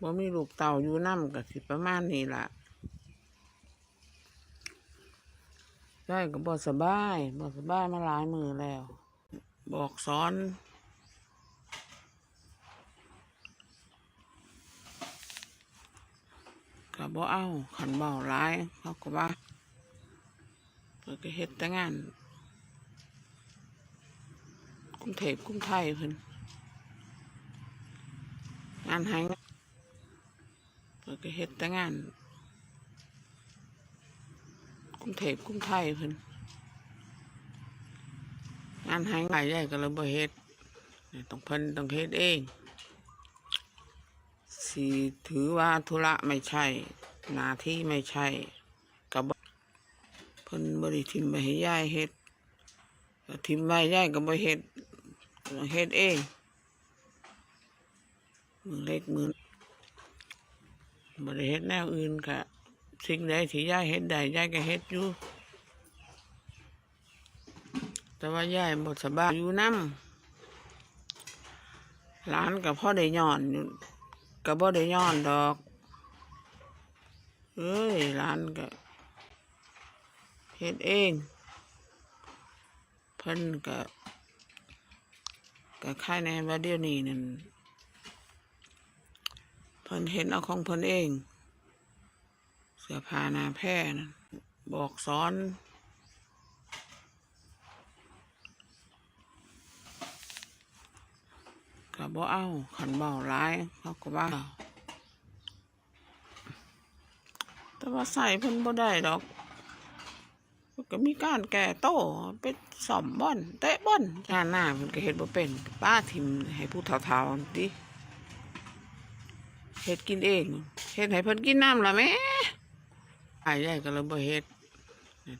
บ่มีลูกเต่าอยู่น้ำก็สิประมาณนี้ล่ะยายก็บ่สบายบ่สบายมาหลายมือแล้ว บอกสอน ก็บ่เอาขันเบาร้ายเขาก็ว่าเพิ่นก็เฮ็ดแต่งานกรุงเทพกรุงไทยเพิ่นงานห้เพิ่นก็เฮ็ดแต่งานกรุงเทพกรุงไทยเพิ่นงานให้หลายใหญ่ก็เลยบ่เฮ็ดต้องเพิ่นต้องเฮ็ดเองสีถือว่าธุระไม่ใช่หน้าที่ไม่ใช่กับเพิ่นบริทิมไปให้ยายเฮ็ดทิมไว้ยายก็บ่เฮ็ดเฮ็ดเองมือเล็กมือ บ่ได้เฮ็ดแนวอื่นก็สิ่งใดที่ยายเฮ็ดได้ยายก็เฮ็ดอยู่ แต่ว่าย่ายบ่สบายอยู่นำหลานก็พ่อได้ย้อนอยู่ก็บ่ได้ย้อนดอก เอ้ยร้านก็เฮ็ดเอง เพิ่นก็ก็ค่ายในว่าเดียวนี้นั่น เพิ่นเห็นเอาของเพิ่นเอง เสื้อผ้านาแพร่นั่นบอกสอน ก็บ่เอาขันเบาร้ายเขาก็ว่า แต่ว่าใส่เพิ่นบ่ได้ดอก ก็มีการแก่โต้เป็นสอมบ่อนเตะบ่อนงานหน้าเพิ่นก็เฮ็ดบ่เป็นป้าทิมให้ผู้เฒ่าๆติ เฮ็ดกินเองเฮ็ดให้เพิ่นกินน้ำละแม่อ้ายใหญ่ก็เลยบ่เฮ็ด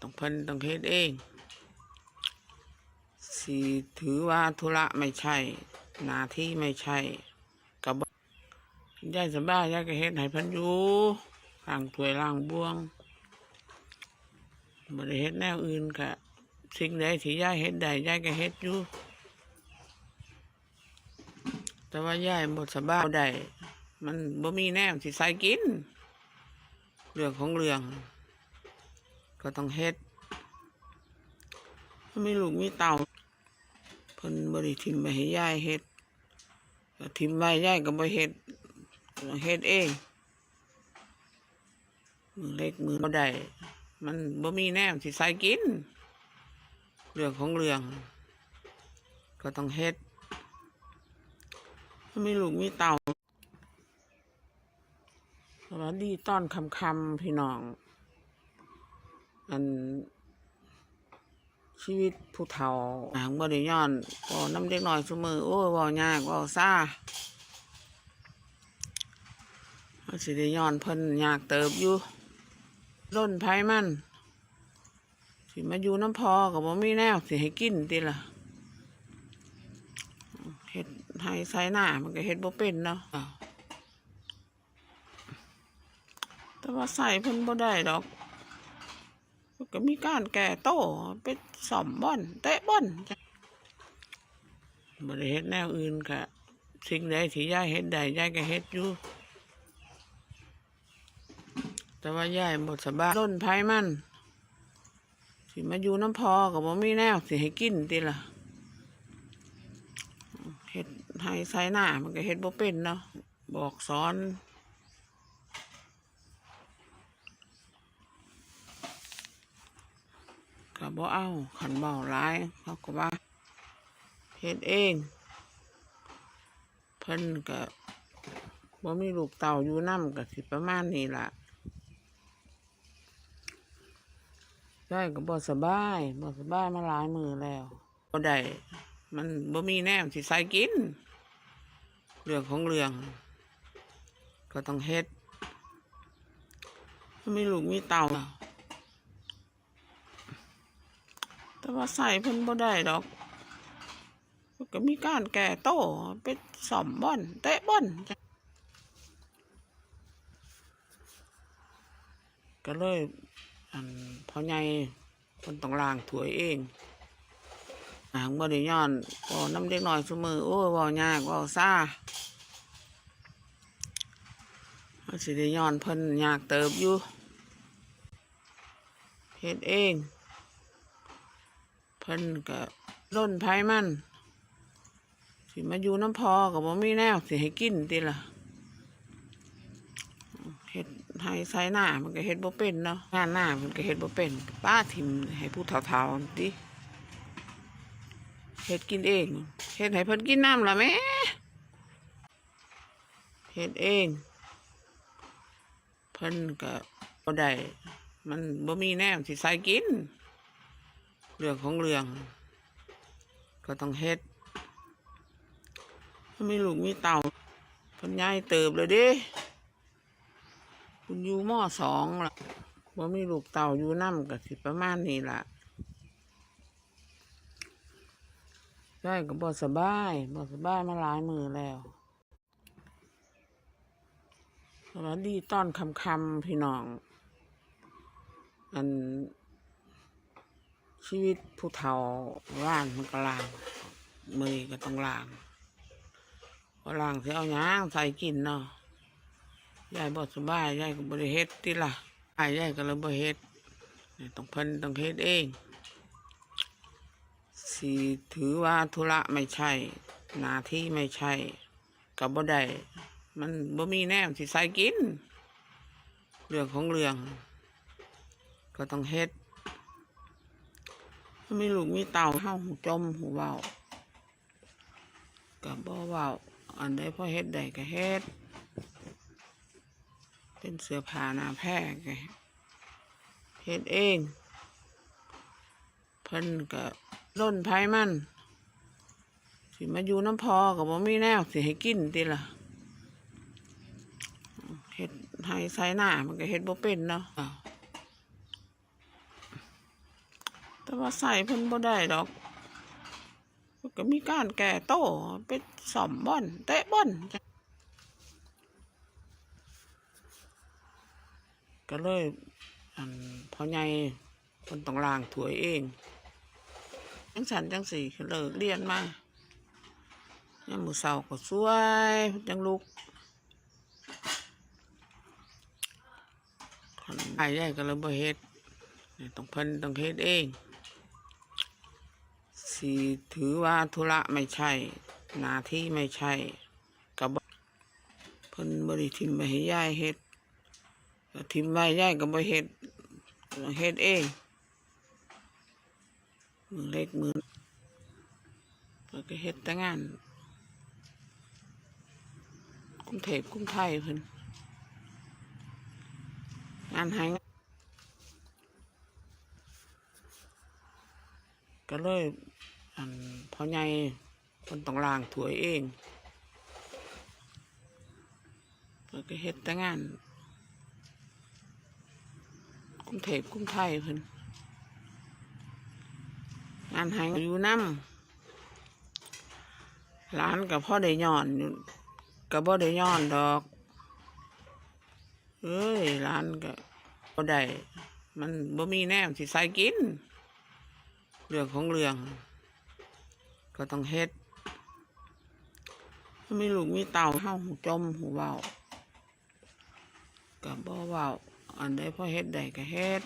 ต้องเพิ่นต้องเฮ็ดเองสิถือว่าธุระไม่ใช่หน้าที่ไม่ใช่กับยายสบายยายก็เฮ็ดให้เพันอยู่ล้างถ้วยล้างบ้วงบ่ได้เฮ็ดแนวอื่นก็สิ่งใดที่ยายเฮ็ดได้ยายก็เฮ็ดอยู่แต่ว่ายายบ่สบายได้ มันบ่มีแนวที่ใส่กิน เรื่องของเรื่อง ก็ต้องเฮ็ดถ้ามีลูกมีเต่าเพิ่นบ่ได้ทิมไปให้ยายเฮ็ดทิมไว้ยายก็บ่เฮ็ดเฮ็ดเองมือเล็กมือบ่ได้มันบ่มีแนวสิใส่กิน เรื่องของเรื่อง ก็ต้องเฮ็ดถ้ามีลูกมีเต่า สวัสดีต้อนคำคำพี่น้อง อัน ชีวิตผู้เฒ่าหางบ่ได้ย้อนก็น้ำเด็กน้อยซุมือ โอ้ยเว้ายากเว้าซ่ามันสิได้ย้อนเพิ่นยากเติบอยู่ร่นไผมัน สิมาอยู่น้ำพอก็บ่มีแนว สิให้กินติล่ะเฮ็ดให้ใส่หน้ามันก็เฮ็ดบ่เป็นเนาะอ้าว แต่ว่าใส่เพิ่นบ่ได้ดอกก็มีการแก่โต้เป็นสอมบ่อนเตะบ่อนบริเฮ็ดแนวอื่นก็สิ่งใดที่ยายเฮ็ดได้ยายก็เฮ็ดอยู่แต่ว่ายายบ่สบายต้นไผมันสิมาอยู่น้ำพอก็บ่มีแนวสิให้กินติล่ะเฮ็ดให้ใส่หน้ามันก็เฮ็ดบ่เป็นเนาะบอกสอน ก็บ่เอาขันเบาร้ายเขาก็ว่าเฮ็ดเอง เพิ่นก็บ่มีลูกเต่าอยู่น้ำก็สิประมาณนี้ล่ะยายก็บ่สบายบ่สบายมาหลายมือแล้วบ่ได้มันบ่มีแนวสิใส่กิน เรื่องของเรื่อง ก็ต้องเฮ็ดถ้ามีลูกมีเต่า แต่ว่าใส่เพิ่นบ่ได้ดอกก็มีการแก่โต้เป็นสอมบ่อนเตะบ่อนก็เลยอันพอใหญ่เพิ่นต้องล้างถวยเองหางบ่ได้ย้อนก็น้ำเด็กน้อยซุมือโอ้ยว้ายากว้าซ่าสิได้ย้อนเพิ่นอยากเติบอยู่เฮ็ดเอง เพิ่นก็ร่นไผมัน สิมาอยู่น้ำพอกับบ่มีแนวสิให้กินติล่ะเฮ็ดให้ใส่หน้ามันก็เฮ็ดบ่เป็นเนาะงานหน้ามันก็เฮ็ดบ่เป็น ป้าทิมให้ผู้เฒ่าๆติเฮ็ดกินเองเฮ็ดให้เพิ่นกินน้ำล่ะแม่เฮ็ดเอง เพิ่นก็บ่ได้มันบ่มีแนวสิใส่กิน เรื่องของเรื่อง ก็ต้องเฮ็ดมันมีลูกมีเต่าพันยายเติบเลยด้คุณอยู่มอสองล่ะว่ามีลูกเต่าอยู่น้ำกับสิประมาณนี้ล่ะยายก็บ่สบายบ่สบายมาหลายมือแล้วสวัสดีตอนคำคำพี่น้อง อัน ชีวิตผู้เฒ่าว่านมันก็ลางมือก็ต้องลางพอล้างสิเอาหยางใส่กินเนาะยายบ่สบายยายก็บ่ได้เฮ็ดติล่ะอายยายก็เลยบ่เฮ็ดต้องเพิ่นต้องเฮ็ดเองสิถือว่าธุระไม่ใช่หน้าที่ไม่ใช่ก็บ่ได้มันบ่มีแนวสิใส่กิน เรื่องของเรื่อง ก็ต้องเฮ็ด มีลูกมีเต่าเฮาหูจมหูเว้าก็บ่เว้าอันใดพ่อเฮ็ดได้ก็เฮ็ด เป็นเสื้อผ้าหน้าแพร่ก็เฮ็ดเอง เพิ่นก็ร่นไผมันสิมาอยู่น้ำพอก็บ่มีแนวสิให้กินติล่ะเฮ็ดให้ใส่หน้ามันก็เฮ็ดบ่เป็นเนาะอ้า ว่าใส่เพิ่นบ่ได้ดอกก็มีการแก่โต้ไปสอมบอนเตะบอนก็เลยอันพอใหญ่คนต้องล้างถวยเองจังสันจังสี่เลิกเรียนมายังมือเสาก็สวยจังลุกคนไอ้ใหญ่ก็เลยบ่เฮ็ดต้องเพิ่นต้องเฮ็ดเอง สิถือว่าธุระไม่ใช่หน้าที่ไม่ใช่กับเพิ่นบริทิมไปให้ยายเฮ็ดทิมไว้ยายก็บ่เฮ็ดเฮ็ดเองมือเล็กมือเพิ่นก็เฮ็ดแต่งานกรุงเทพกรุงไทยเพิ่นงานหาย ก็เลยอันพ่อใหญ่คนต้องล้างถวยเองเพิ่นก็เฮ็ดแต่งานกรุงเทพกรุงไทยเพิ่นงานหายอยู่น้ำร้านกับพ่อได้ย้อนกับพ่ได้ย้อนดอกเอ้ยร้านก็บ่ได้มันบ่มีแนวสิใส่กิน เรื่องของเรื่อง ก็ต้องเฮ็ดมีลูกมีเต่าเฮาหูจมหูเว้าก็บ่เว้าอันใดพ่อเฮ็ดได้ก็เฮ็ด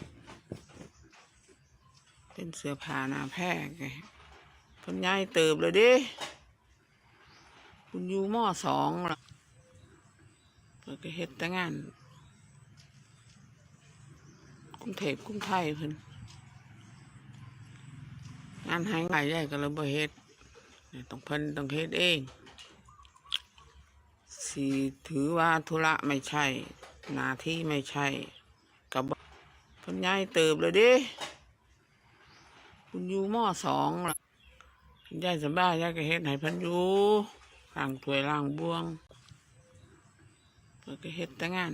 เป็นเสื้อผ้าหน้าแพร่ก็เพิ่นยายเติบเลยด้คุณอยู่มอสองล่ะเพิ่นก็เฮ็ดแต่งานกรุงเทพกรุงไทยเพิ่น งานหายไายใหญ่ก็เลยบ่เฮ็ดต้องเพิ่นต้องเฮ็ดเองสิถือว่าธุระไม่ใช่ หน้าที่ไม่ใช่กับเพิ่นย้ายเติบเลยด้คุณอยู่มอสองล่ะยายสบายยายก็เฮ็ดให้เพิ่นอยู่ล้างถ้วยล้างบวงเพิ่นก็เฮ็ดแต่งาน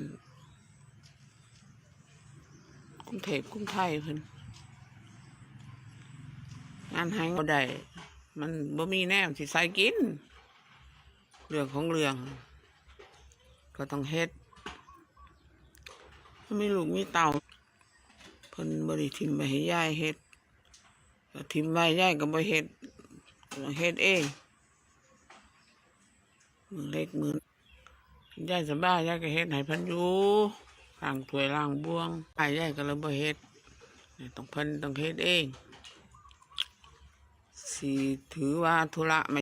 กรุงเทพกรุงไทยเพิ่น หันหายบ่ได้มันบ่มีแนวสิใส่กิน เรื่องของเรื่อง ก็ต้องเฮ็ดไม่ลูกมีเต่าเพิ่นบริทิมไปให้ยายเฮ็ดทิมไว้ยายก็บ่เฮ็ดเฮ็ดเองมือเล็กมือยายสบายยายก็เฮ็ดให้พันอยู่ล้างถ้วยล้างบ่วงยายก็เลยบ่เฮ็ดต้องเพิ่นต้องเฮ็ดเอง สีถือว่าธุระไม่